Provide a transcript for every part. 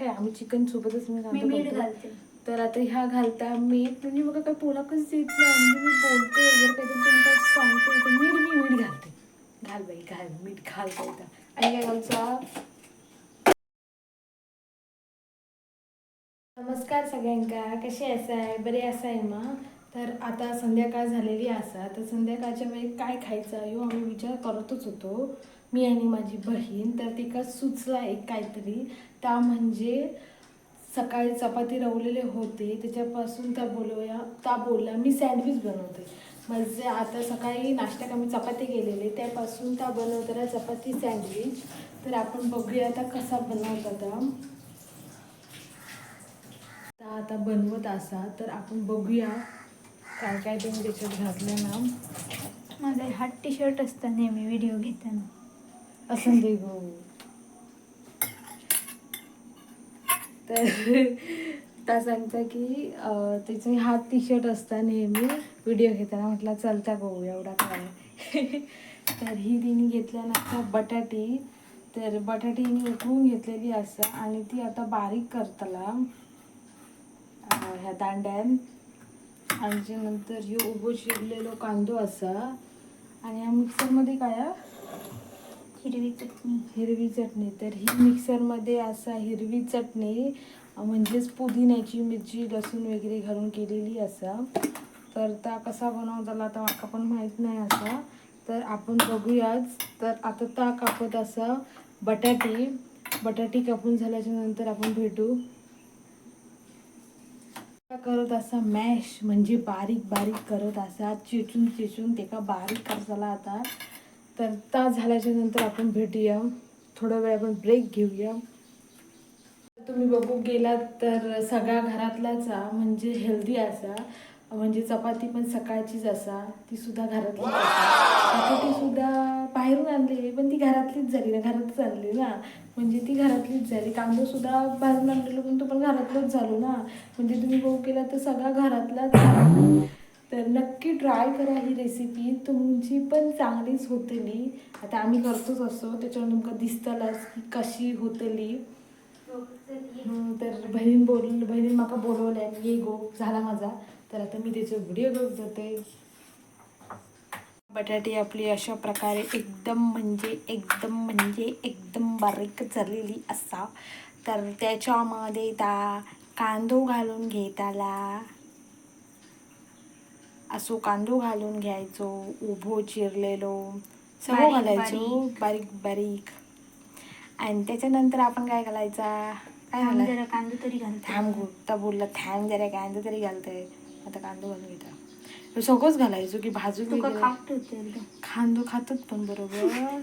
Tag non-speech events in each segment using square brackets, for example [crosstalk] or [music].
काय आम्ही चिकन सोबतच मी मी घालतो मीठ. घालते. तर आता ह्या घालता मीठ म्हणजे बघा काय पोलाकच देत नाही म्हणजे मी बोलते जर काहीतरी तुम्ही काय सांगते तर मीठ मी मीठ घालते. घाल बाई घाल मीठ घालता येतं आणि काय घालचा नमस्कार सगळ्यांका कसे असाय? बरे असाय मग तर आता संध्याकाळ झालेली असा. तर संध्याकाळच्या वेळी काय खायचं ह्यो आम्ही विचार करतच होतो. मी आणि माझी बहीण तर तिका सुचला एक काहीतरी. त्या म्हणजे सकाळी चपाती रवलेले होते. त्याच्यापासून त्या बोलूया त्या बोलल्या मी सँडविच बनवते. म्हणजे आता सकाळी नाश्त्यात आम्ही चपाती केलेले. त्यापासून त्या बनवताना चपाती सँडविच. तर आपण बघूया आता कसा बनवतात आता आता बनवत असा. तर आपण बघूया काय काय तुम्ही त्याच्यात घातलं ना. माझा हा टी शर्ट असतं नेहमी व्हिडिओ घेताना. असं दे गो हो. तर त्या सांगता की त्याचे हात टी शर्ट असता नेहमी व्हिडिओ घेताना म्हटलं चलता गो एवढा काय तर ही तिने घेतल्यानंतर बटाटी. तर बटाटी हिने उकळून घेतलेली असं आणि ती आता बारीक करतला ह्या दांड्यान. आणि नंतर ह्यो उभो शिरलेलो कांदो असा. आणि ह्या मिक्सरमध्ये काय हा? हिरवी चटणी. हिरवी चटणी. तर ही मिक्सरमध्ये असा हिरवी चटणी म्हणजेच पुदिन्याची मिरची लसूण वगैरे घालून केलेली असा. तर त्या कसा बनवताला आता माका पण माहीत नाही असा. तर आपण बघूयाच. तर आता ता कापत असा बटाटी. बटाटी कापून झाल्याच्यानंतर आपण भेटू. करत असा मॅश म्हणजे बारीक बारीक करत असा. चिचून चिचून ते का बारीक करताला आता. तर ता झाल्याच्यानंतर आपण भेटूया. थोडा वेळ आपण ब्रेक घेऊया. तुम्ही बघू गेलात तर सगळ्या घरातलाच म्हणजे हेल्दी असा. म्हणजे चपाती पण सकाळचीच असा. ती सुद्धा घरातलीच असा चपाती सुद्धा बाहेरून आणलेली पण ती घरातलीच झाली ना घरातच आणली ना. म्हणजे ती घरातलीच झाली. कांदो सुद्धा बाहेरून आणलेलो पण तो पण घरातलाच झालो ना. म्हणजे तुम्ही बघू केला तर सगळा घरातलाच. तर नक्की ट्राय करा ही रेसिपी तुमची पण चांगलीच होतली. आता आम्ही करतोच असो त्याच्यावर तुमका दिसतलाच की कशी होतली. तर बहीण बोल बहिणीन माका बोलवलंय. ये गो झाला माझा. तर आता मी त्याचे व्हिडिओ बघत जाते. बटाटे आपली अशा प्रकारे एकदम म्हणजे एकदम म्हणजे एकदम बारीक झालेली असा. तर त्याच्यामध्ये त्या कांदो घालून घेताला असो कांदो घालून घ्यायचो उभो चिरलेलो सगळं घालायचो. बारीक. बारीक आणि त्याच्यानंतर आपण काय घालायचा? काय घालायचं कांदा तरी घालते. थांब गुट्टा बोलला थांब जरा कांदा तरी घालतंय आता कांदा घालून घेता. सगळंच घालायचो की भाजून खांदो खातात पण बरोबर.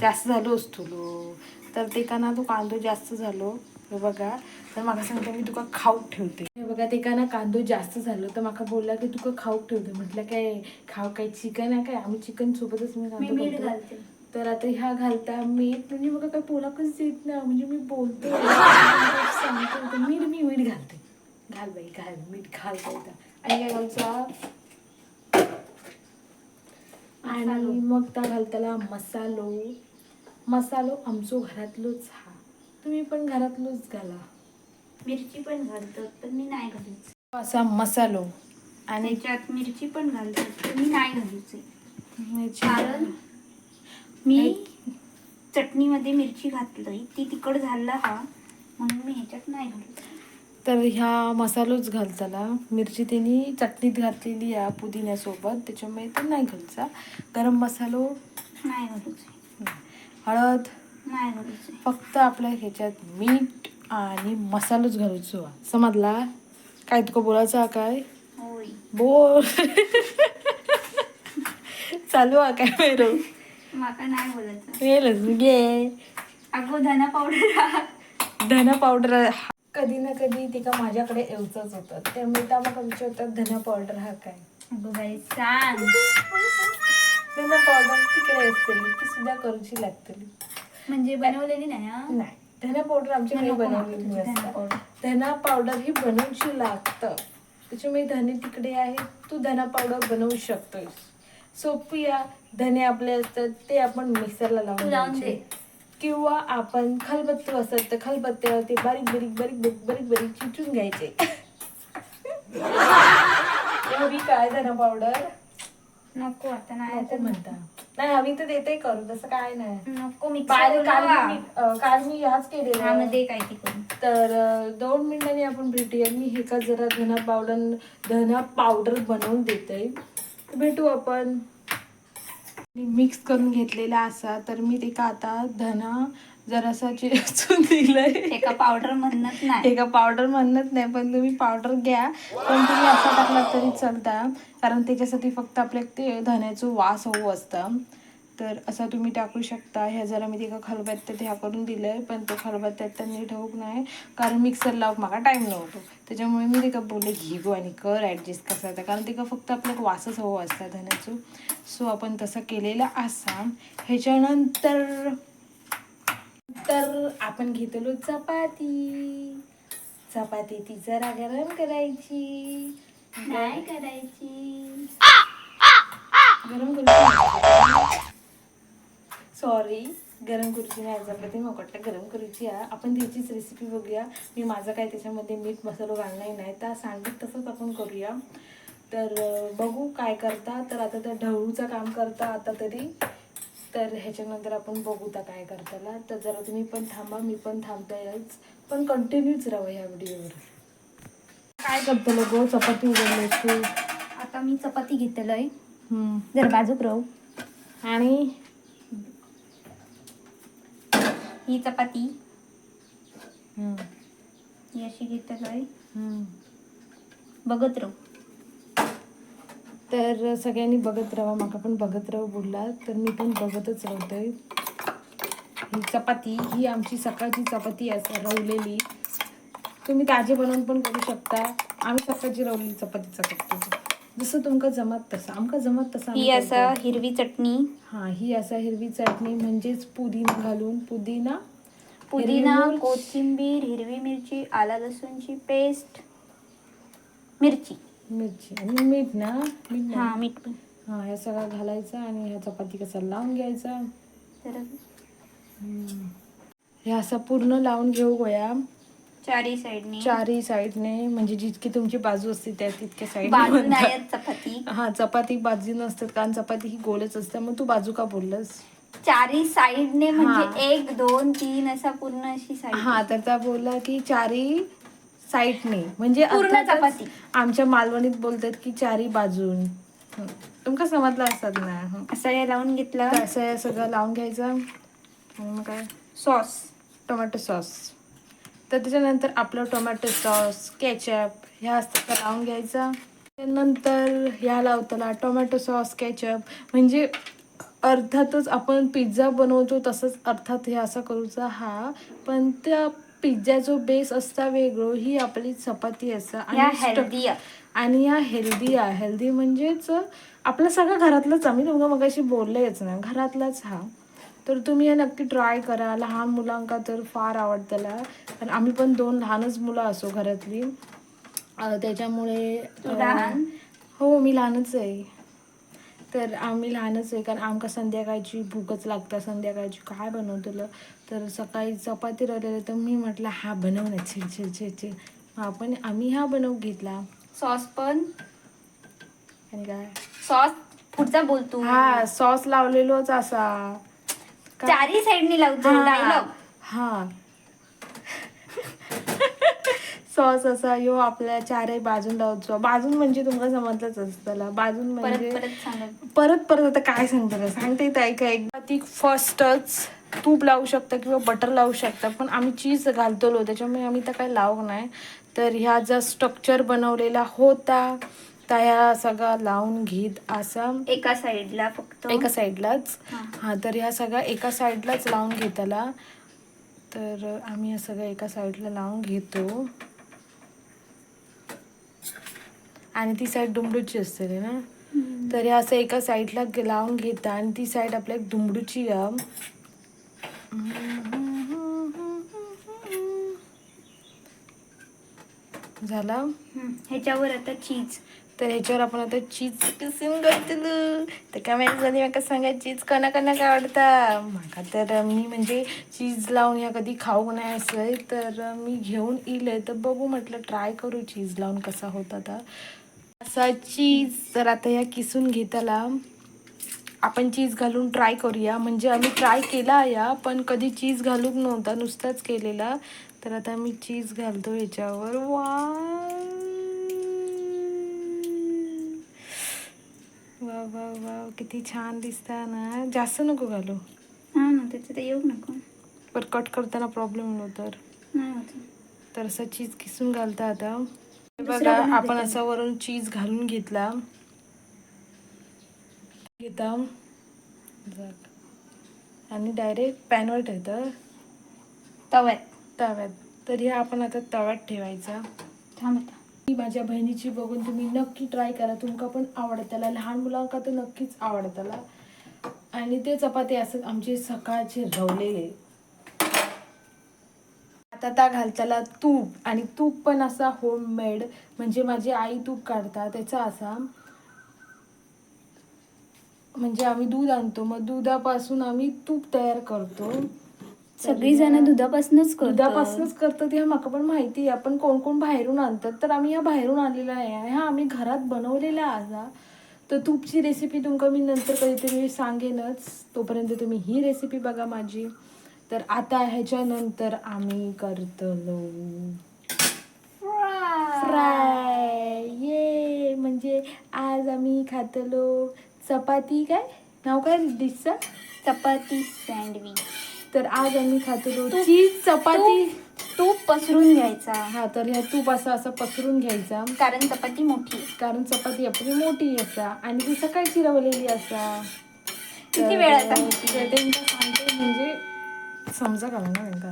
जास्त झालो तुलो तर ते का ना तो कांदो जास्त झालो. बघा. तर माका सांगता मी तुका खाऊक ठेवते. हे बघा ते का ना कांदो जास्त झालो तर माका बोलला की तुका खाऊक ठेवते म्हटलं काय खाऊ काय चिकन आहे काय? आम्ही चिकन सोबतच मी मीठ करतो. घालते. तर आता ह्या घालता मीठ म्हणजे बघा काय पोलाकच देत नाही. म्हणजे मी बोलते. सांगते मीठ मी मीठ घालते. घाल बाई घाल मीठ घालता येतं आणि काय घालचा आणि. मग त्या घालताला मसालो. मसालो आमचो घरातलोच हा. तुम्ही पण घरातलोच घाला. मिरची पण घालतात पण मी नाही घालूच असा मसालो. आणि त्याच्यात मिरची पण घालतात पण मी नाही घालूच कारण मी चटणीमध्ये मिरची घातली ती तिखट झालं हा म्हणून मी ह्याच्यात नाही घालत. तर ह्या मसालोच घालताना मिरची त्यांनी चटणीत घातलेली आहे पुदिन्यासोबत त्याच्यामुळे ते नाही घालचा गरम मसालो. नाही घालूच हळद. नाही घालूच फक्त आपल्या ह्याच्यात मीठ. आणि मसालोच घालायचो हा. समजला काय तुका बोलायचं हा काय? बोल. चालू हा काय मेरो? माका नाही बोलायचं. येलच घे. अगो धना पावडर धना पावडर कधी ना कधी तिका माझ्याकडे येऊचंच होतं. त्यामुळे त्या मला विचारतात धना पावडर हा काय. अगो बाई सांग. धना पावडर तिकडे असते ती सुद्धा करूची लागतली. म्हणजे बनवलेली नाही नाही. धना पावडर आमच्याकडे बनवलेली असते पावडर. धना पावडर ही बनवची लागतं. त्याच्यामुळे धने तिकडे आहे तू धना पावडर बनवू शकतोस सोपी या धने आपले असतात ते आपण मिक्सरला लावून द्यायचे. किंवा आपण खलबत्ते असतात तर खलबत्त्यावरती बारीक बारीक बारीक बारीक बारीक बारीक चिचून घ्यायचे. [laughs] हवी काय धना पावडर नको आता नाही नको म्हणता. नाही हवी तर देते करू तसं काय नाही. नको मी काल काल मी अं, काल मी ह्याच केलेला. मध्ये काय ते करू तर अं, दोन मिनिटांनी आपण भेटूया मी हे का जरा धना पावडर धना पावडर बनवून देते. भेटू आपण. मिक्स करून घेतलेला असा तर मी ते का आता धना जरासा चेचून दिलंय. एका पावडर म्हणत नाही. एका पावडर म्हणत नाही पण तुम्ही पावडर घ्या. पण तुम्ही असा टाकला तरी चालता कारण त्याच्यासाठी फक्त आपल्या ते धण्याचं वास हवं असतं. तर असं तुम्ही टाकू शकता. ह्या जरा मी तिका खलबत्त्यात ह्या करून दिलंय पण तो खलबत्त्यात तर नीट होऊक नाही? कारण मिक्सर लावूक माका टाईम नव्हतो. त्याच्यामुळे मी तिका बोलले घे गो आणि कर ॲडजस्ट कसा होता कारण तिका फक्त आपल्याला वासच हवं असतं धण्याचं सो आपण तसं केलेलं असा ह्याच्यानंतर तर आपण घेतलो चपाती. चपाती ती जरा गरम करायची. नाही करायची. गरम करूची. सॉरी गरम करूची नाही. चपाती मोकटला गरम करूची आहे. आपण त्याचीच रेसिपी बघूया. मी माझं काय त्याच्यामध्ये मीठ मसाला घालणार नाही. तर सांगित तसंच आपण करूया. तर बघू काय करता. तर आता त्या ढवळूचं काम करता आता तरी. तर ह्याच्यानंतर आपण बघू त्या काय करताला तर जरा तुम्ही पण थांबा मी पण थांबतायच. पण कंटिन्यूच राहा ह्या व्हिडिओवर काय करतो गो? चपाती उघडले तू. आता मी चपाती घेतलंय हम्म. जर बाजूक राहू. आणि? ही चपाती. ही अशी घेतलंय हम्म. बघत राहू. तर सगळ्यांनी बघत राहा माका पण बघत राहा बोलला. तर मी पण बघतच राहतोय. ही चपाती ही आमची सकाळची चपाती असं रवलेली. तुम्ही ताजे बनवून पण करू शकता. आम्ही सकाळची रवलेली चपातीचा करतो जसं तुमका जमत तसं आमका जमत तसं ही असं. हिरवी चटणी. हा ही असा हिरवी चटणी म्हणजेच पुदिना घालून पुदिना पुदिना हिरवी मिरची, कोथिंबीर हिरवी मिरची आला लसूणची पेस्ट मिरची. मिरची आणि मीठ ना मीठ. हा मीठ पण. हा ह्या सगळं घालायचं आणि ह्या चपाती कसा लावून घ्यायचा. तर हे असं पूर्ण लावून घेऊ गोया. चारी साईडनी. चारही साईडने म्हणजे जितकी तुमची बाजू असते त्या तितक्या साईड बाजू नाही आहेत चपाती. हा चपाती बाजू नसतात कारण चपाती ही गोलच असते मग तू बाजू का बोललस? चारी साईडने म्हणजे. एक दोन तीन असा पूर्ण अशी साईड हा तर त्या बोलला की चारी साईडने म्हणजे पूर्ण अर्थातच चपाती. आमच्या मालवणीत बोलतात की चारी बाजून. हं. तुमका समजलं असतात ना? हं. असं हे लावून घेतलं. तर असं हे सगळं लावून घ्यायचं. आणि मग काय? सॉस. Tomato sauce. तर त्याच्यानंतर आपलं टोमॅटो सॉस केचप ह्या असतात त्या लावून घ्यायचा. त्यानंतर ह्या लावताना टोमॅटो सॉस केचप. म्हणजे अर्थातच आपण पिझ्झा बनवतो तसंच अर्थात हे असं करूचा हा. पण त्या पिझ्झाचो बेस असता वेगळो ही आपली चपाती असा या आणि हेल्दी आणि या हेल्दी आहे. हेल्दी म्हणजेच आपलं सगळं घरातलंच आम्ही तुमका मगाशी बोललेच ना घरातलाच हा. तर तुम्ही हे नक्की ट्राय करा. लहान मुलांका तर फार आवडतला कारण आम्ही पण दोन लहानच मुलं असो घरातली. अं, त्याच्यामुळे अं, लहान? हो मी लहानच आहे. तर आम्ही लहानच आहे कारण आमका संध्याकाळची भूकच लागतं संध्याकाळची काय बनवतलं? तर सकाळी चपाती राहिलेलं तर मी म्हटलं हा बनव ना छे छे छे छे. हा पण आम्ही हा बनवून घेतला. सॉस पण? आणि काय? सॉस पुढचा बोलतो हा सॉस लावलेलोच असा? चारी साईडनी लावतो. डायलॉग हा. सॉस असा यो आपल्या चारही बाजून लावतो बाजून म्हणजे तुमका समजलंच असतं बाजून परत म्हणजे परत परत परत आता काय सांगता सांगते येत ऐका एकदा ती फर्स्टच तूप लावू शकता किंवा बटर लावू शकता पण आम्ही चीज घालतलो. त्याच्यामुळे आम्ही तर काही लावू नाही. तर ह्या जर स्ट्रक्चर बनवलेला होता त्या ह्या सगळा लावून घेत असा एका साईडला फक्त. एका साईडलाच हा. तर ह्या सगळ्या एका साईडलाच लावून घेताला तर आम्ही हे सगळं एका साईडला लावून घेतो. आणि ती साईड डुंबडूची असते ना. तर हे असं एका साईडला लावून घेता आणि ती साईड आपल्या आहे. झाला. ह्याच्यावर आता चीज तर ह्याच्यावर आपण आता चीज किसून घातलं तर कमेंट्समध्ये म्हाका सांगा चीज कोणा कोणाक आवडता म्हाका तर मी म्हणजे चीज लावून ह्या कधी खाऊक नाही असं तर मी घेऊन इले तर बघू म्हटलं ट्राय करू चीज लावून कसा होता तर असा चीज तर आता ह्या किसून घेताला आपण चीज घालून ट्राय करूया. म्हणजे आम्ही ट्राय केला या पण कधी चीज घालूक नव्हता नुसताच केलेला. तर आता मी चीज घालतो ह्याच्यावर वा वा वा किती छान दिसता ना. जास्त नको घालू. हा ना त्याचं तर येऊ नको. पण कट करताना प्रॉब्लेम नो तर. होत. तर असं चीज किसून घालता आता. बघा आपण? असा वरून चीज घालून घेतला. घेता. आणि डायरेक्ट पॅनवर ठेवतं. तव्यात. तव्यात. तर हे आपण आता तव्यात ठेवायचा. थांब आता. ही माझ्या बहिणीची बघून तुम्ही नक्की ट्राय करा. तुमका पण आवडताला लहान मुलांका तर नक्कीच आवडताला आणि ते चपाती असं आमचे सकाळचे रवलेले त्या घालताला तूप. आणि तूप पण असा होममेड म्हणजे माझी आई तूप काढता त्याचा असा. म्हणजे आम्ही दूध आणतो. मग दुधापासून आम्ही तूप तयार करतो. सगळी जण दुधापासूनच दुधापासूनच करतात. हे माका पण माहिती आहे. पण कोण कोण बाहेरून आणतात. तर आम्ही ह्या बाहेरून आणलेला नाही आहे हा आम्ही घरात बनवलेला आजा तर तूपची रेसिपी तुमका मी नंतर कधीतरी सांगेनच. तोपर्यंत तुम्ही ही रेसिपी बघा माझी. तर आता ह्याच्यानंतर आम्ही करतलो फ्राय. ये म्हणजे आज आम्ही खातलो चपाती काय? नाव काय डिशचं? चपाती सँडविच. तर आज आम्ही खातलो चीज चपाती. तूप पसरून घ्यायचा. हा तर ह्या तूप असा असा पसरून घ्यायचा. कारण चपाती मोठी. कारण चपाती आपली मोठी असा आणि ती सकाळची रवलेली असा. किती तर- वेळात आहे तर ते मी सांगते म्हणजे समजा का ना त्यांका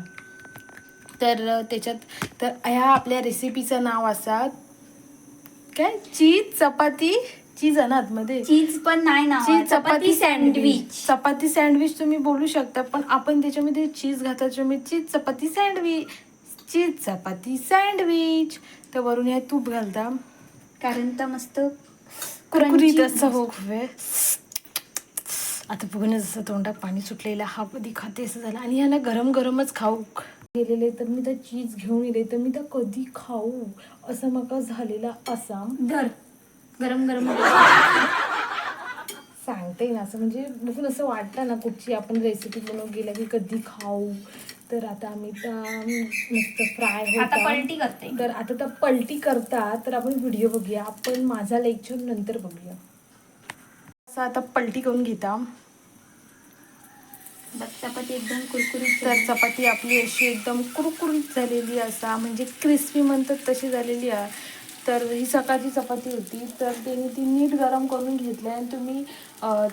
तर त्याच्यात तर ह्या आपल्या रेसिपीचं नाव असा काय? चीज चपाती चीज अनात मध्ये चीज पण नाही ना चीज चपाती सँडविच चपाती सँडविच तुम्ही बोलू शकता पण आपण त्याच्यामध्ये चीज घालतो त्याच्यामुळे चीज चपाती सँडविच चीज चपाती सँडविच तर वरून हे तूप घालता. कारण तर मस्त कुरकुरीत असं हो खूप आता बघून जसं तोंडात पाणी सुटलेलं हा कधी खाते असं झालं. आणि ह्याला गरम गरमच खाऊ. गेलेले तर मी तर चीज घेऊन येले तर मी तर कधी खाऊ. असं मका झालेला असा धर. गरम गरम सांगते ना असं म्हणजे बघून असं वाटतं ना कुठची आपण रेसिपी बनवून गेल्या की कधी खाऊ. तर आता आम्ही त्या मस्त फ्राय आता पलटी करते. तर आता तर पलटी करता. तर आपण व्हिडिओ बघूया. आपण माझा लेक्चर नंतर बघूया. असं आता पलटी करून घेता. बघ चपाती एकदम कुरकुरीत तर चपाती आपली अशी एकदम कुरकुरीत झालेली असा म्हणजे क्रिस्पी म्हणतात तशी झालेली आहे. तर ही सकाळची चपाती होती. तर त्यांनी ती नीट गरम करून घेतली आणि तुम्ही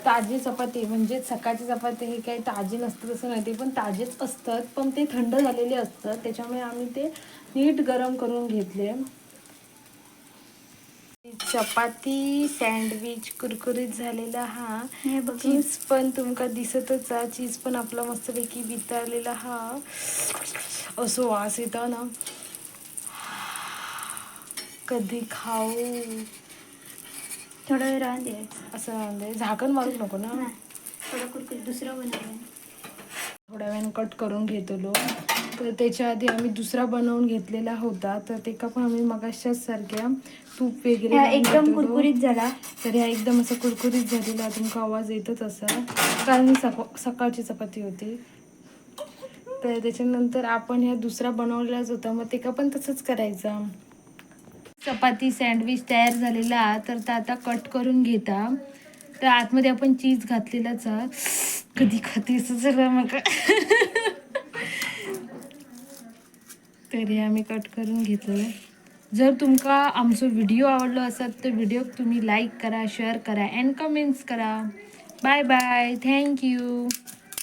ताजी चपाती म्हणजे सकाळची चपाती हे काही ताजी नसतं तसं नाही ते पण ताजेच असतात पण ते थंड झालेले असतात. त्याच्यामुळे आम्ही ते नीट गरम करून घेतले. चपाती सँडविच कुरकुरीत झालेला हा. हे बघ. चीज पण तुमका दिसतच आहे. चीज पण आपला मस्तपैकी वितळलेला हा. असो वास येतो ना. कधी खाऊ? थोडा वेळ राहून द्यायचं. असं म्हणजे झाकण मारूक नको ना. थोडं कुरकुरीत दुसरं बनवलं थोड्या वेळाने कट करून घेतलो तर त्याच्या आधी आम्ही दुसरा बनवून घेतलेला होता. तर ते का पण आम्ही मगाशाच सारख्या तूप वगैरे एकदम. कुरकुरीत झाला. तर ह्या एकदम असं कुरकुरीत झालेला तुमका आवाज येतच असा. कारण सका सकाळची चपाती होती. तर त्याच्यानंतर आपण ह्या दुसरा बनवलेलाच होता. मग ते का पण तसंच करायचा. चपाती सँडविच तयार झालेला. तर ते आता कट करून घेता. तर आतमध्ये आपण चीज घातलेलाच. कधी खाते असं झालं मग. [laughs] तरी आम्ही कट करून घेतलं जर तुमका आमचो व्हिडिओ आवडलो असत तर व्हिडिओ तुम्ही लाईक करा शेअर करा अँड कमेंट्स करा. Bye bye thank you